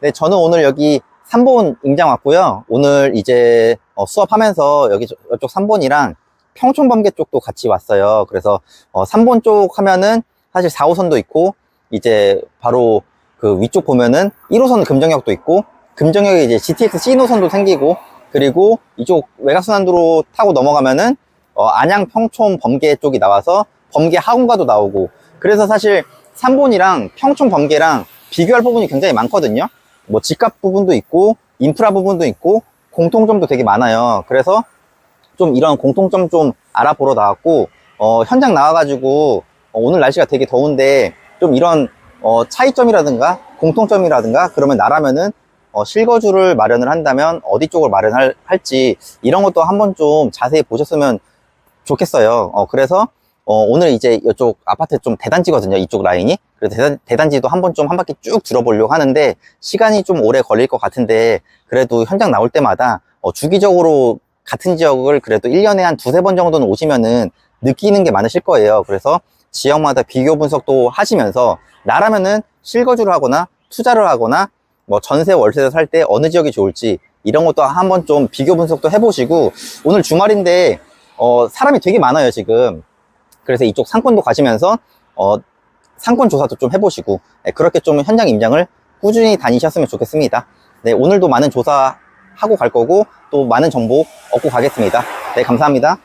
네, 저는 오늘 여기 3본 임장 왔고요. 오늘 이제 어, 수업하면서 여기 저- 이쪽 3본이랑 평촌범계 쪽도 같이 왔어요. 그래서 어, 3본 쪽 하면은 사실 4호선도 있고 이제 바로 그 위쪽 보면은 1호선 금정역도 있고 금정역에 이제 GTX C 노선도 생기고 그리고 이쪽 외곽순환도로 타고 넘어가면은 어, 안양 평촌 범계 쪽이 나와서 범계 하군가도 나오고 그래서 사실 3본이랑 평촌 범계랑 비교할 부분이 굉장히 많거든요. 뭐 집값 부분도 있고 인프라 부분도 있고 공통점도 되게 많아요. 그래서 좀 이런 공통점 좀 알아보러 나왔고 어, 현장 나와가지고 어, 오늘 날씨가 되게 더운데 좀 이런 어, 차이점이라든가 공통점이라든가 그러면 나라면은 어, 실거주를 마련을 한다면 어디 쪽을 마련할 할지 이런 것도 한번 좀 자세히 보셨으면 좋겠어요. 어, 그래서 어, 오늘 이제 이쪽 아파트 좀 대단지거든요. 이쪽 라인이. 그래서 대단, 대단지도 한번 좀 한 바퀴 쭉 들어보려고 하는데 시간이 좀 오래 걸릴 것 같은데 그래도 현장 나올 때마다 어, 주기적으로 같은 지역을 그래도 1년에 한 두세 번 정도는 오시면은 느끼는 게 많으실 거예요. 그래서 지역마다 비교 분석도 하시면서 나라면은 실거주를 하거나 투자를 하거나 뭐 전세 월세를 살 때 어느 지역이 좋을지 이런 것도 한번 좀 비교 분석도 해보시고 오늘 주말인데 어, 사람이 되게 많아요 지금 그래서 이쪽 상권도 가시면서 어, 상권 조사도 좀 해보시고 네, 그렇게 좀 현장 임장을 꾸준히 다니셨으면 좋겠습니다. 네 오늘도 많은 조사 하고 갈 거고 또 많은 정보 얻고 가겠습니다. 네 감사합니다